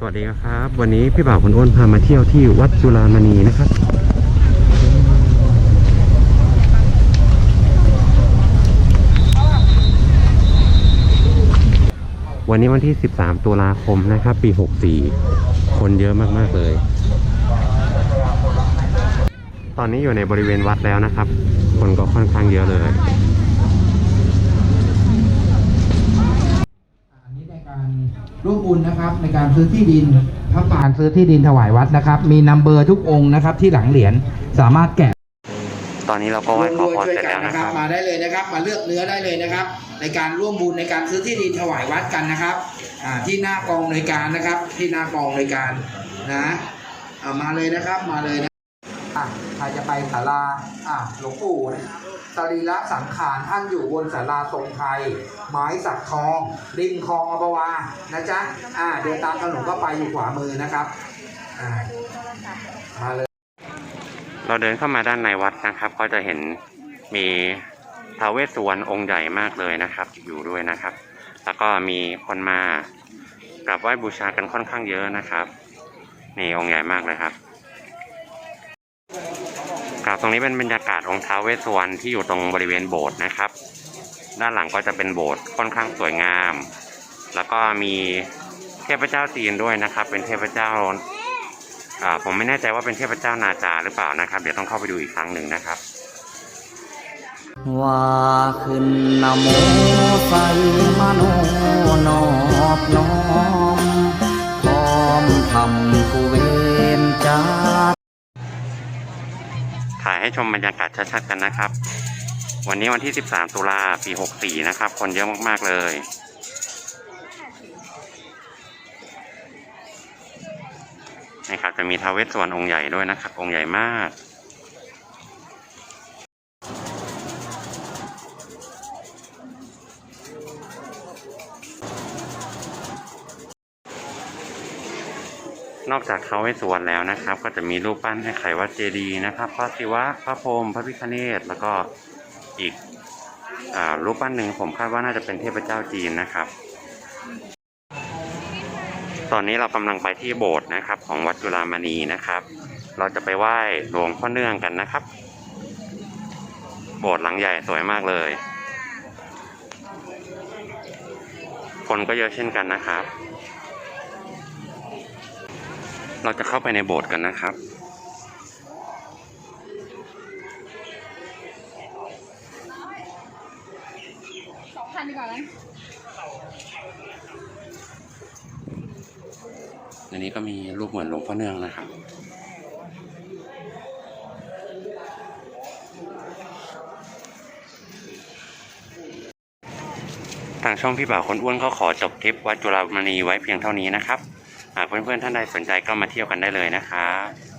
สวัสดีครับ วันนี้พี่บ่าวคุณอ้นพามาเที่ยวที่วัดจุฬามณีนะครับ วันนี้วันที่ 13 ตุลาคมนะครับ ปี 64 คนเยอะมากๆเลย ตอนนี้อยู่ในบริเวณวัดแล้วนะครับ คนก็ค่อนข้างเยอะเลย อันนี้ในการ ร่วมบุญนะครับในการซื้อที่ดินพระป่าซื้อที่ดินถวายวัดนะครับ มีนัมเบอร์ทุกองค์นะครับ ที่หลังเหรียญสามารถแกะตอนนี้เราก็ไหว้ขอพรเสร็จแล้วนะครับ มาได้เลยนะครับ มาเลือกเนื้อได้เลยนะครับ ในการร่วมบุญในการซื้อที่ดินถวายวัดกันนะครับอ่าที่หน้ากองในวยการนะครับ ที่หน้ากองในวยการนะเอามาเลยนะครับมาเลยนะ อะใครจะไปศาลาอะหลวงปู่นะครับสรีระสังขารท่านอยู่บนศาลาทรงไทย ไม้สักทองริมคลองอภวานะจ๊ะอ่าเดินตามถนนก็ไปอยู่ขวามือนะครับอ่ามาเลย เราเดินเข้ามาด้านในวัดนะครับ ก็จะเห็นมีทาเวสสุวรรณองค์ใหญ่มากเลยนะครับ อยู่ด้วยนะครับ แล้วก็มีคนมากราบไหว้บูชากันค่อนข้างเยอะนะครับ นี่องค์ใหญ่มากเลยครับ ครับตรงนี้เป็นบรรยากาศองค์ท้าวเวสสุวรรณที่อยู่ตรงบริเวณโบสถ์นะครับ ด้านหลังก็จะเป็นโบสถ์ค่อนข้างสวยงาม แล้วก็มีเทพเจ้าจีนด้วยนะครับ เป็นเทพเจ้าผมไม่แน่ใจว่าเป็นเทพเจ้านาจาหรือเปล่านะครับ เดี๋ยวต้องเข้าไปดูอีกครั้งหนึ่งนะครับว่าขึ้นนโมใส่มโนนอบน้อมพร้อมทำ ให้ชมบรรยากาศชัดๆกันนะครับ วันนี้วันที่ 13 ตุลาปี 64 นะครับ คนเยอะมากๆเลยนะครับจะมีทาวเวสสวรรณองค์ใหญ่ด้วยนะครับ องค์ใหญ่มาก นอกจากท้าวเวสสุวรรณแล้วนะครับ ก็จะมีรูปปั้นไอ้ไข่วัดเจดีย์นะครับพระศิวะพระพรหมพระพิฆเนศแล้วก็อีกอรูปปั้นหนึ่งผมคาดว่าน่าจะเป็นเทพเจ้าจีนนะครับ ตอนนี้เรากำลังไปที่โบสถ์นะครับ ของวัดจุฬามณีนะครับ เราจะไปไหว้หลวงพ่อเนื่องกันนะครับ โบสถ์หลังใหญ่สวยมากเลย คนก็เยอะเช่นกันนะครับ เราจะเข้าไปในโบสถ์กันนะครับ สองพันดีกว่าไหมในนี้ก็มีรูปเหมือนหลวงพ่อเนื่องนะครับ ทางช่องพี่บ่าวคนอ้วนก็ขอจบทริปวัดจุฬามณีไว้เพียงเท่านี้นะครับหาก เพื่อนๆท่านใดสนใจก็มาเที่ยวกันได้เลยนะครับ